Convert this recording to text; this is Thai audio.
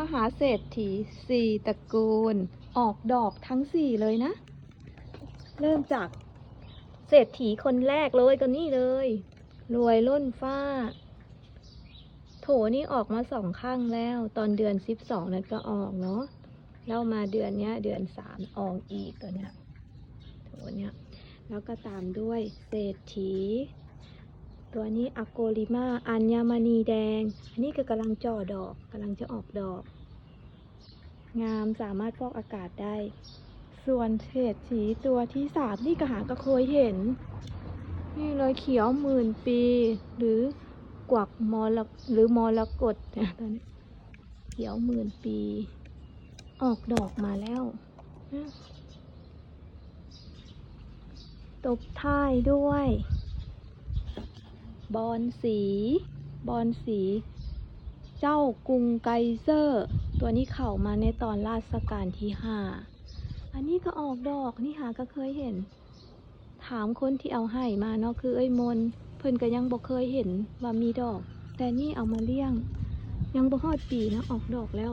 มหาเศรษฐีสี่ตระกูล ออกดอกทั้งสี่เลยนะ เริ่มจากเศรษฐีคนแรกเลยก็นี่เลย รวยล้นฟ้า โถนี่ออกมาสองข้างแล้ว ตอนเดือนสิบสองนั้นก็ออกเนาะแล้วมาเดือนเนี้ย เดือนสามออกอีกตัวเนี้ยโถเนี้ยแล้วก็ตามด้วยเศรษฐี ตัวนี้อโกลิมาอัญมณีแดง อันนี้คือกำลังจ่อดอกกำลังจะออกดอก งามสามารถฟอกอากาศได้ ส่วนเศรษฐีตัวที่สามนี่ก็หาก็เคยเห็น นี่เลยเขียวหมื่นปี หรือกวักมรกหรือมรกตเนี่ยตอนนี้เขียวหมื่นปี ออกดอกมาแล้วตบท้ายด้วย บอนสี บอนสี เจ้ากรุงไกเซอร์ ตัวนี้เข้ามาในตอนราชการที่ห้าอันนี้ก็ออกดอกนี่หาก็เคยเห็น ถามคนที่เอาให้มาเนาะคือเอ้ยมน เพิ่นก็ยังบ่เคยเห็นว่ามีดอก แต่นี่เอามาเลี้ยง ยังบ่ฮอดปีนะออกดอกแล้ว